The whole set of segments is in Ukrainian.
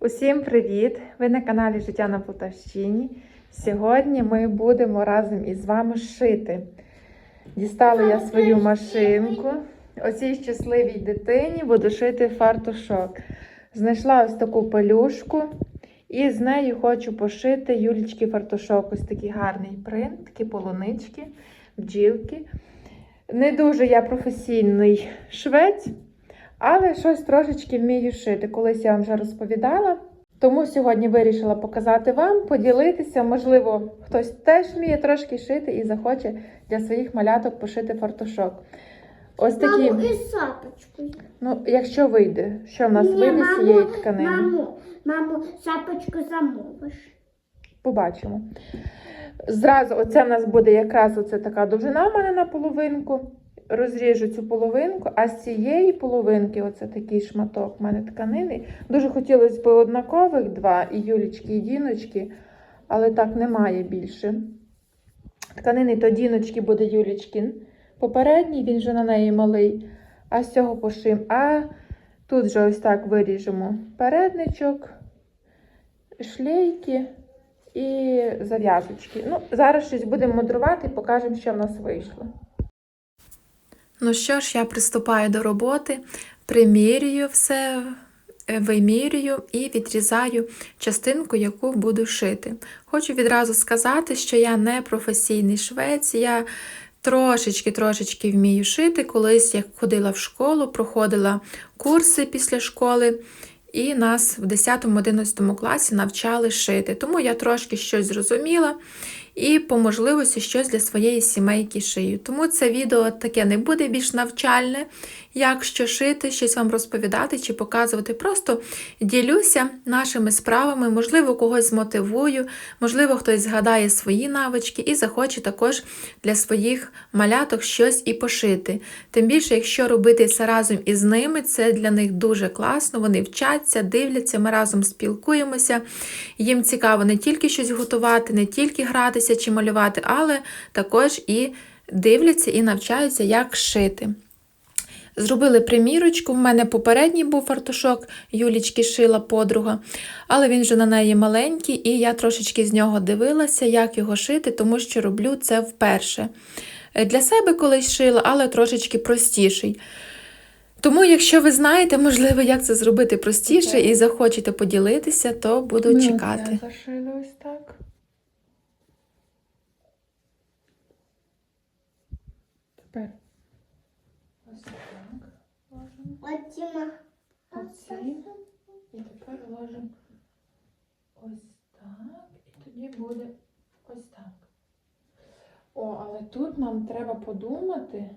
Усім привіт! Ви на каналі Життя на Полтавщині. Сьогодні ми будемо разом із вами шити. Дістала я свою машинку. Оцій щасливій дитині буду шити фартушок. Знайшла ось таку пелюшку і з нею хочу пошити Юлічки фартушок. Ось такий гарний принт, такі полунички, бджілки. Не дуже я професійний швець. Але щось трошечки вмію шити. Колись я вам вже розповідала. Тому сьогодні вирішила показати вам, поділитися. Можливо, хтось теж вміє трошки шити і захоче для своїх маляток пошити фартушок. Ось такі, Маму, і сапочкою. ну, якщо вийде, що в нас Ні, вийде з цієї тканини, Маму, маму, сапочку замовиш. побачимо. Зразу, оце в нас буде якраз оце така довжина в мене на половинку. Розріжу цю половинку, а з цієї половинки, оце такий шматок в мене тканини. Дуже хотілося б однакових два, і Юлічки, і Діночки, але так немає більше. Тканини то Діночки буде Юлічкін. Попередній, він вже на неї малий, а з цього пошим. А тут же ось так виріжемо передничок, шлейки і зав'язочки. Ну, зараз щось будемо мудрувати і покажемо, що в нас вийшло. Ну що ж, я приступаю до роботи, примірюю все, е, вимірюю і відрізаю частинку, яку буду шити. Хочу відразу сказати, що я не професійний швець, я трошечки-трошечки вмію шити. Колись я ходила в школу, проходила курси після школи. І нас в 10-11 класі навчали шити. Тому я трошки щось зрозуміла і по можливості щось для своєї сімейки шию. Тому це відео таке не буде більш навчальне, як що шити, щось вам розповідати чи показувати. Просто ділюся нашими справами, можливо, когось змотивую, можливо, хтось згадає свої навички і захоче також для своїх маляток щось і пошити. Тим більше, якщо робити це разом із ними, це для них дуже класно. Вони вчаться, дивляться, ми разом спілкуємося. Їм цікаво не тільки щось готувати, не тільки гратися чи малювати, але також і дивляться і навчаються, як шити. Зробили примірочку. В мене попередній був фартушок, Юлічки шила подруга, але він вже на неї маленький, і я трошечки з нього дивилася, як його шити, тому що роблю це вперше. Для себе колись шила, але трошечки простіший. Тому, якщо ви знаєте, можливо, як це зробити простіше і захочете поділитися, то буду чекати. Зашили ось так. Тепер ось так ложимо. Оці. І тепер ложимо ось так. І тоді буде ось так. О, але тут нам треба подумати.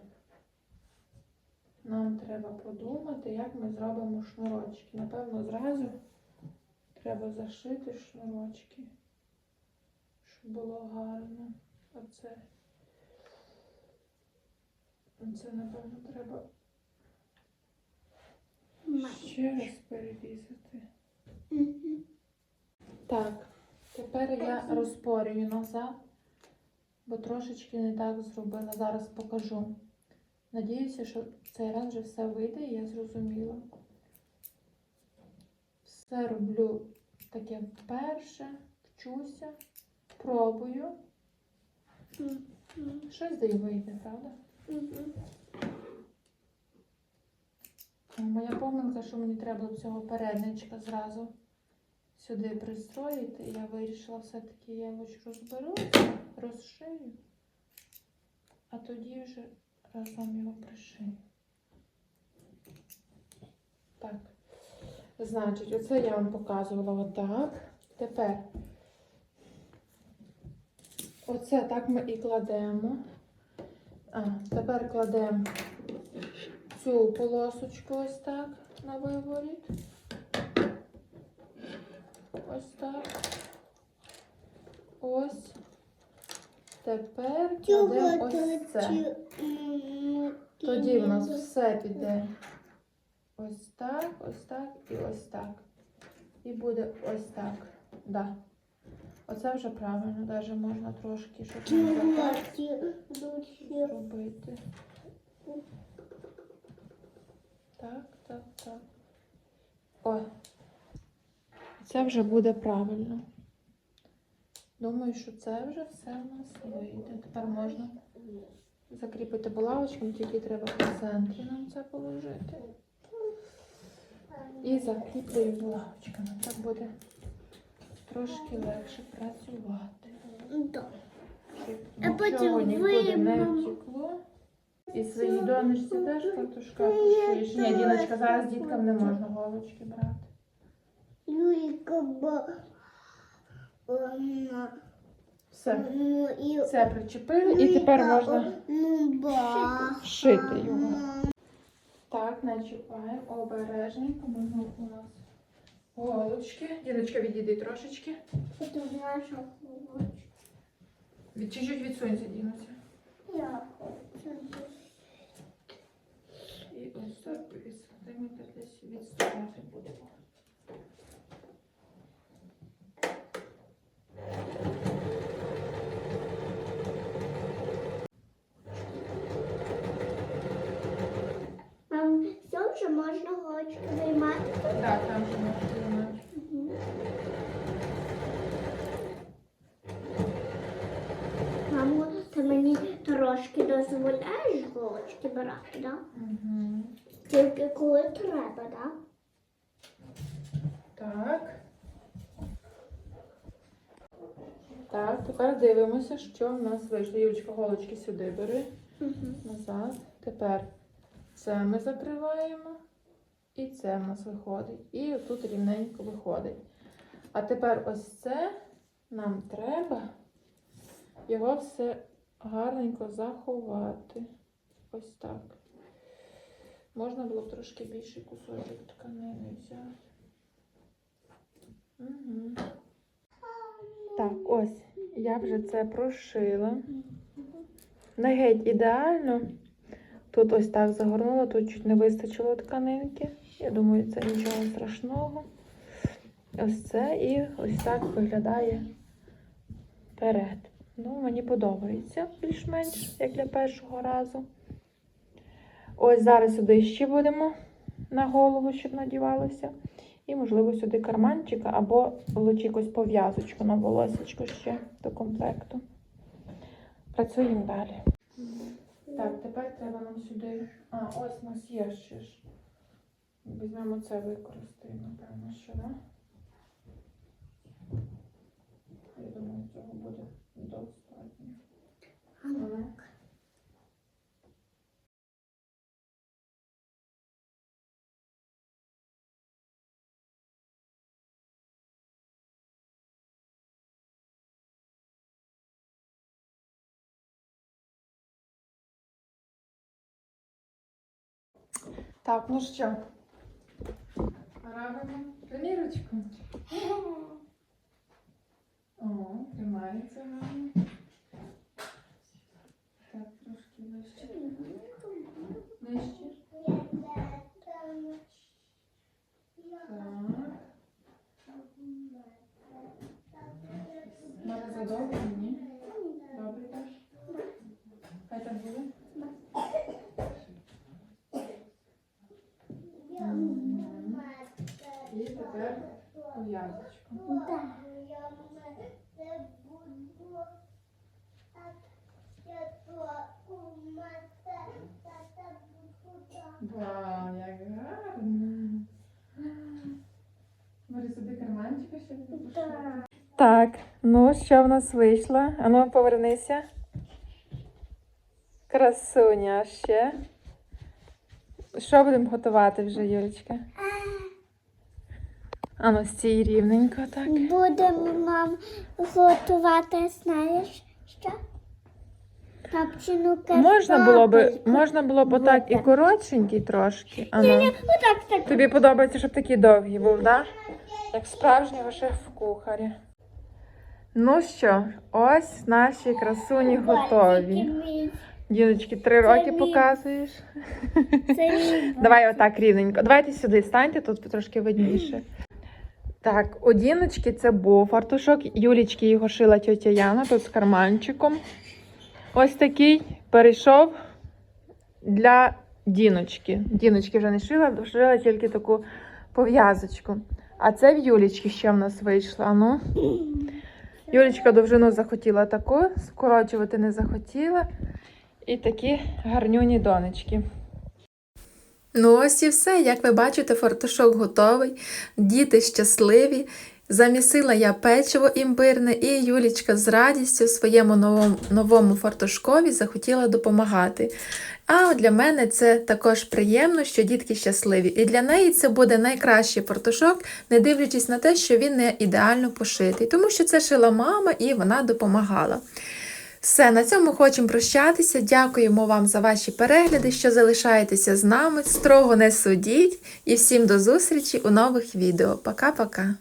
Нам треба подумати, як ми зробимо шнурочки. Напевно, зразу треба зашити шнурочки, щоб було гарно. Оце. Це, напевно, треба ще раз перерізати. Так, тепер я розпорюю назад, бо трошечки не так зробила. Зараз покажу. Надіюся, що цей раз вже все вийде і я зрозуміла. Все роблю таке вперше, вчуся, пробую. Щось да й вийде, правда? Моя помилка, що мені треба цього передничка зразу сюди пристроїти. Я вирішила все-таки я його розберу, розшию, а тоді вже разом його пришию. Так. Значить, оце я вам показувала отак. Тепер оце так ми і кладемо. А, тепер кладемо цю полосочку ось так на виворіт. Ось так. Ось. Тепер кладемо ось це. Тоді в нас все піде ось так, ось так і ось так. І буде ось так. Да. Оце вже правильно, навіть можна трошки, душі? робити. Так, так, так. О. Це вже буде правильно. Думаю, що це вже все в нас вийде. Тепер можна закріпити булавочком, тільки треба в центрі нам це положити. І закріплюю булавочками. Так буде трошки легше працювати. А потім не втекло. І своїй донечці теж картошка пошиєш. Ні, Діночка, зараз діткам не можна голочки брати. Юлька ба. Вона. Все, Ну і все причепили і тепер можна Ну ба. шити його. Так, начіпаємо обережненько, можна у нас голочки. Діночка, відійди трошечки. Хоче. Від чуть-чуть відсунься, Дінуся. Я хочу. І ось так відсунемо, десь відступати будемо. Мам, все вже можна голочки виймати? Так, там же можна знімати. Мамо, ти мені трошки дозволяєш голочки брати, да? Угу. Тільки коли треба, да? Так. Так, тепер дивимося, що в нас вийшло. Юлечка, голочки сюди бери, Угу. назад. Тепер це ми закриваємо. І це в нас виходить. І тут рівненько виходить. А тепер ось це нам треба його все гарненько заховати. Ось так. Можна було б трошки більший кусочок тканини взяти. Угу. Так, ось я вже це прошила. Не геть ідеально. Тут ось так загорнула, тут чуть не вистачило тканинки. Я думаю, це нічого страшного. Ось це і ось так виглядає перед. Ну, мені подобається більш-менш, як для першого разу. Ось зараз сюди ще будемо на голову, щоб надівалося. І, можливо, сюди карманчика або якусь пов'язочку на волосечко ще до комплекту. Працюємо далі. Так, тепер треба нам сюди. А, ось у нас є ще ж. Візьмемо це використаємо, напевно, що, да? Так, ну що? Робимо примірочку. О, тримається гарно. Так, трошки вище. Нижче. Вау, як гарно. Може сюди карманчика ще буде Так, ну що в нас вийшло? Ану, повернися. Красуня ще. Що будемо готувати вже, Юлечка? Ану, стій рівненько, так. Будемо нам готувати, знаєш, що? Капчину Можна було картопельку. можна було б отак і коротшенький трошки. Ану. Отак, так. Тобі подобається, щоб такий довгий був, так? Як справжнього шеф-кухаря. Ну що, ось наші красуні готові. Діночки, три Це роки мій. показуєш. Давай отак рівненько. Давайте сюди станьте, тут трошки видніше. Так, у Діночки це був фартушок. Юлічки його шила тьотя Яна, тут з карманчиком. Ось такий перейшов для Діночки. Діночки вже не шила, шила тільки таку пов'язочку. А це в Юлічки ще в нас вийшло. А ну. Юлічка довжину захотіла таку, скорочувати не захотіла. І такі гарнюні донечки. Ну, ось і все. Як ви бачите, фартушок готовий, діти щасливі. Замісила я печиво імбирне, і Юлічка з радістю своєму новому, новому фартушкові захотіла допомагати. А для мене це також приємно, що дітки щасливі. І для неї це буде найкращий фартушок, не дивлячись на те, що він не ідеально пошитий, тому що це шила мама і вона допомагала. Все, на цьому хочемо прощатися. Дякуємо вам за ваші перегляди, що залишаєтеся з нами. Строго не судіть і всім до зустрічі у нових відео. Пока-пока!